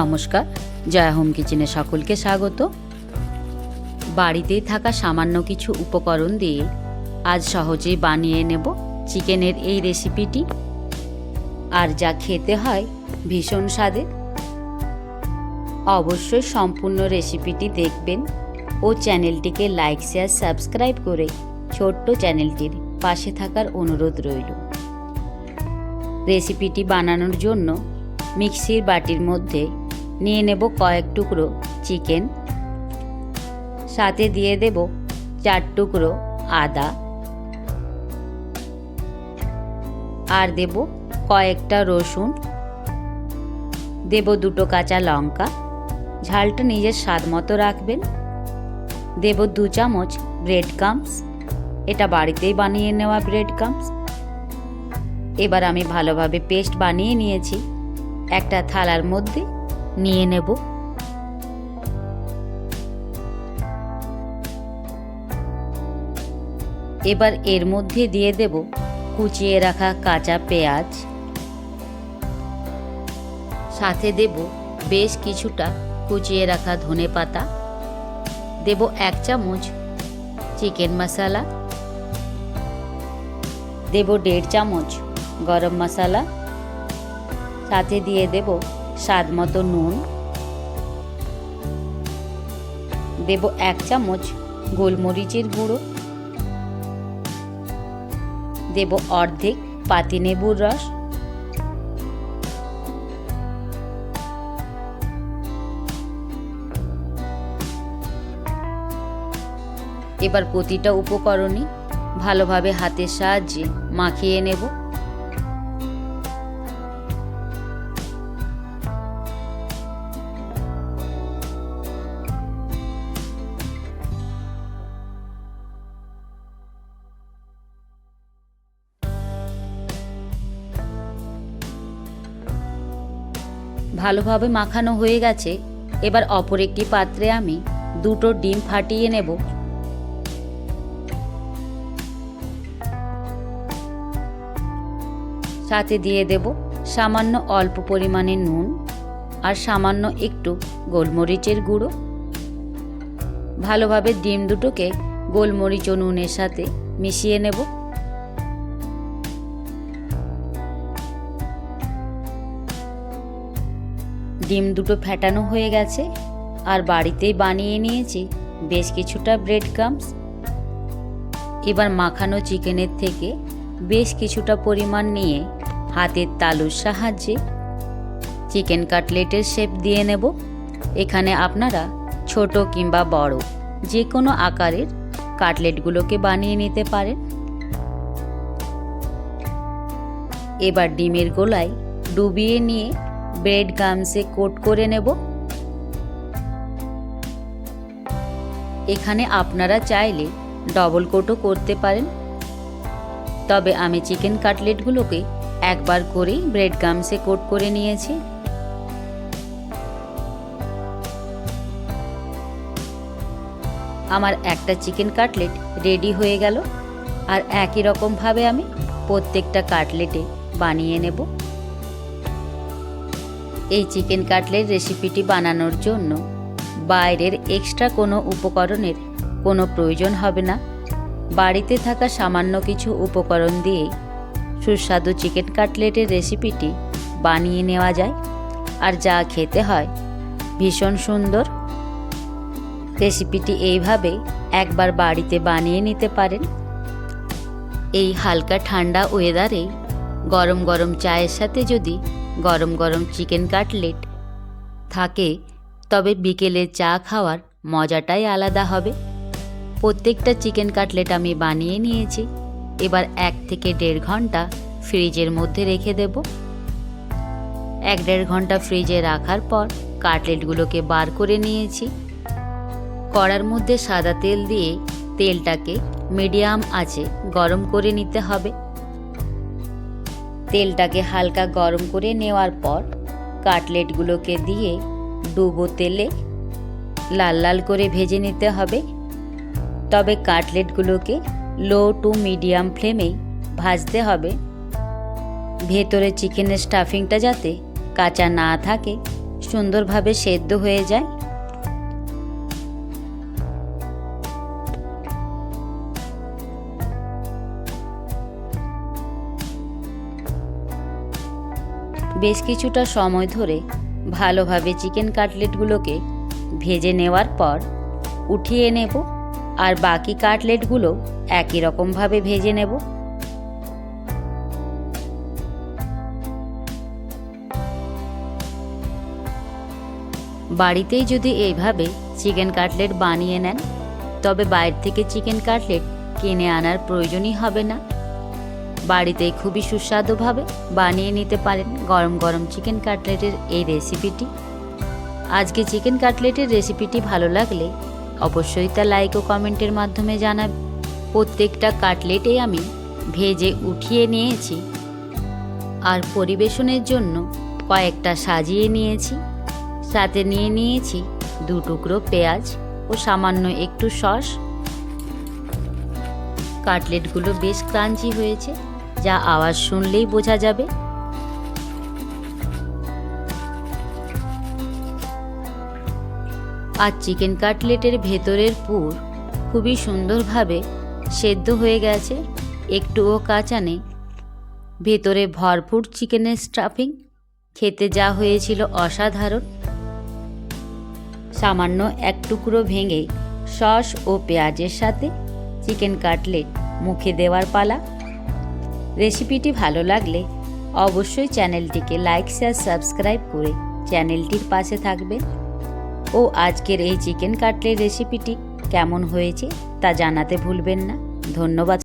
নমস্কার, জয়া হোম কিচেনে সকলকে স্বাগত। বাড়িতেই থাকা সামান্য কিছু উপকরণ দিয়ে আজ সহজেই বানিয়ে নেব চিকেনের এই রেসিপিটি। আর যা খেতে হয় ভীষণ স্বাদের। অবশ্যই সম্পূর্ণ রেসিপিটি দেখবেন ও চ্যানেলটিকে লাইক, শেয়ার, সাবস্ক্রাইব করে ছোট্ট চ্যানেলটির পাশে থাকার অনুরোধ রইল। রেসিপিটি বানানোর জন্য মিক্সির বাটির মধ্যে নিয়ে নেব কয়েক টুকরো চিকেন। সাথে দিয়ে দেব চার টুকরো আদা। আর দেব কয়েকটা রসুন। দেব দুটো কাঁচা লঙ্কা। ঝালটা নিজের স্বাদ মতো রাখবেন। দেব দু চামচ ব্রেড কামস এটা বাড়িতেই বানিয়ে নেওয়া ব্রেড কামস এবার আমি ভালোভাবে পেস্ট বানিয়ে নিয়েছি। একটা থালার মধ্যে নিয়ে নেব। এবার এর মধ্যে দিয়ে দেব কুচিয়ে রাখা কাঁচা পেঁয়াজ। সাথে দেব বেশ কিছুটা কুচিয়ে রাখা ধনে পাতা। দেব এক চামচ চিকেন মশলা। দেব দেড় চামচ গরম মশলা। সাথে দিয়ে দেব স্বাদ মতো নুন। দেব এক চামচ গোলমরিচের গুঁড়ো। দেব অর্ধেক পাতিনেবুর রস। এবার প্রতিটা উপকরণই ভালোভাবে হাতের সাহায্যে মাখিয়ে নেব। ভালোভাবে মাখানো হয়ে গেছে, এবার অপর একটি পাত্রে আমি দুটো ডিম ফাটিয়ে নেব। সাথে দিয়ে দেব সামান্য অল্প পরিমাণে নুন আর সামান্য একটু গোলমরিচের গুঁড়ো। ভালোভাবে ডিম দুটোকে গোলমরিচ ও নুনের সাথে মিশিয়ে নেব। ডিম দুটো ফ্যাটানো হয়ে গেছে আর বাড়িতেই বানিয়ে নিয়েছি বেশ কিছুটা ব্রেড ক্রামস এবার মাখানো চিকেনের থেকে বেশ কিছুটা পরিমাণ নিয়ে হাতের তালুর সাহায্যে চিকেন কাটলেটের শেপ দিয়ে নেব। এখানে আপনারা ছোট কিংবা বড় যে কোনো আকারের কাটলেটগুলোকে বানিয়ে নিতে পারেন। এবার ডিমের গোলায় ডুবিয়ে নিয়ে ব্রেড গামসে কোট করে নেব। এখানে আপনারা চাইলে ডবল কোটও করতে পারেন। তবে আমি চিকেন কাটলেটগুলোকে একবার করেই ব্রেড গামসে কোট করে নিয়েছি। আমার একটা চিকেন কাটলেট রেডি হয়ে গেল। আর একই রকমভাবে আমি প্রত্যেকটা কাটলেটে বানিয়ে নেব। এই চিকেন কাটলেট রেসিপিটি বানানোর জন্য। বাইরের এক্সট্রা কোনো উপকরণের কোনো প্রয়োজন হবে না। বাড়িতে থাকা সামান্য কিছু উপকরণ দিয়েই সুস্বাদু চিকেন কাটলেটের রেসিপিটি বানিয়ে নেওয়া যায়। আর যা খেতে হয় ভীষণ সুন্দর। রেসিপিটি এইভাবে একবার বাড়িতে বানিয়ে নিতে পারেন। এই হালকা ঠান্ডা ওয়েদারে গরম গরম চায়ের সাথে যদি গরম গরম চিকেন কাটলেট। থাকে, তবে বিকেলে চা খাওয়ার মজাটাই আলাদা হবে। প্রত্যেকটা চিকেন কাটলেট আমি বানিয়ে নিয়েছি। এবার এক থেকে দেড় ঘণ্টা ফ্রিজের মধ্যে রেখে দেব। এক দেড় ঘণ্টা ফ্রিজে রাখার পর কাটলেটগুলোকে বার করে নিয়েছি। কড়ার মধ্যে সাদা তেল দিয়ে তেলটাকে মিডিয়াম আছে গরম করে নিতে হবে। তেলটাকে হালকা গরম করে নেওয়ার পর কাটলেটগুলোকে দিয়ে ডুবো তেলে লাল লাল করে ভেজে নিতে হবে। তবে কাটলেটগুলোকে লো টু মিডিয়াম ফ্লেমেই ভাজতে হবে। ভেতরে চিকেনের স্টাফিংটা যাতে কাঁচা না থাকে, সুন্দরভাবে সেদ্ধ হয়ে যায়। বেশ কিছুটা সময় ধরে ভালোভাবে চিকেন কাটলেটগুলোকে ভেজে নেওয়ার পর উঠিয়ে নেব আর বাকি কাটলেটগুলো একই রকমভাবে ভেজে নেব। বাড়িতেই যদি এইভাবে চিকেন কাটলেট বানিয়ে নেন, তবে বাইরে থেকে চিকেন কাটলেট কিনে আনার প্রয়োজনই হবে না। বাড়িতেই খুবই সুস্বাদুভাবে বানিয়ে নিতে পারেন গরম গরম চিকেন কাটলেটের এই রেসিপিটি। আজকে চিকেন কাটলেটের রেসিপিটি ভালো লাগলে অবশ্যই তা লাইক ও কমেন্টের মাধ্যমে জানাব প্রত্যেকটা কাটলেটে আমি ভেজে উঠিয়ে নিয়েছি। আর পরিবেশনের জন্য কয়েকটা সাজিয়ে নিয়েছি। সাথে নিয়ে নিয়েছি দু টুকরো পেঁয়াজ ও সামান্য একটু সস। কাটলেটগুলো বেশ ক্রাঞ্চি হয়েছে। যা আওয়াজ শুনলেই বোঝা যাবে। আর চিকেন কাটলেটের ভেতরের পুর খুবই সুন্দরভাবে সেদ্ধ হয়ে গেছে, একটুও কাঁচা নেই। ভেতরে ভরপুর চিকেনের স্টাফিং, খেতে যা হয়েছিল অসাধারণ। সামান্য এক টুকরো ভেঙে সস ও পেঁয়াজের সাথে চিকেন কাটলেট মুখে দেওয়ার পালা রেসিপিটি ভালো লাগলে অবশ্যই চ্যানেলটিকে লাইক শেয়ার সাবস্ক্রাইব করে চ্যানেলটির পাশে থাকবে। ও আজকের এই চিকেন কাটলেট রেসিপিটি কেমন হয়েছে তা জানাতে ভুলবেন না। ধন্যবাদ।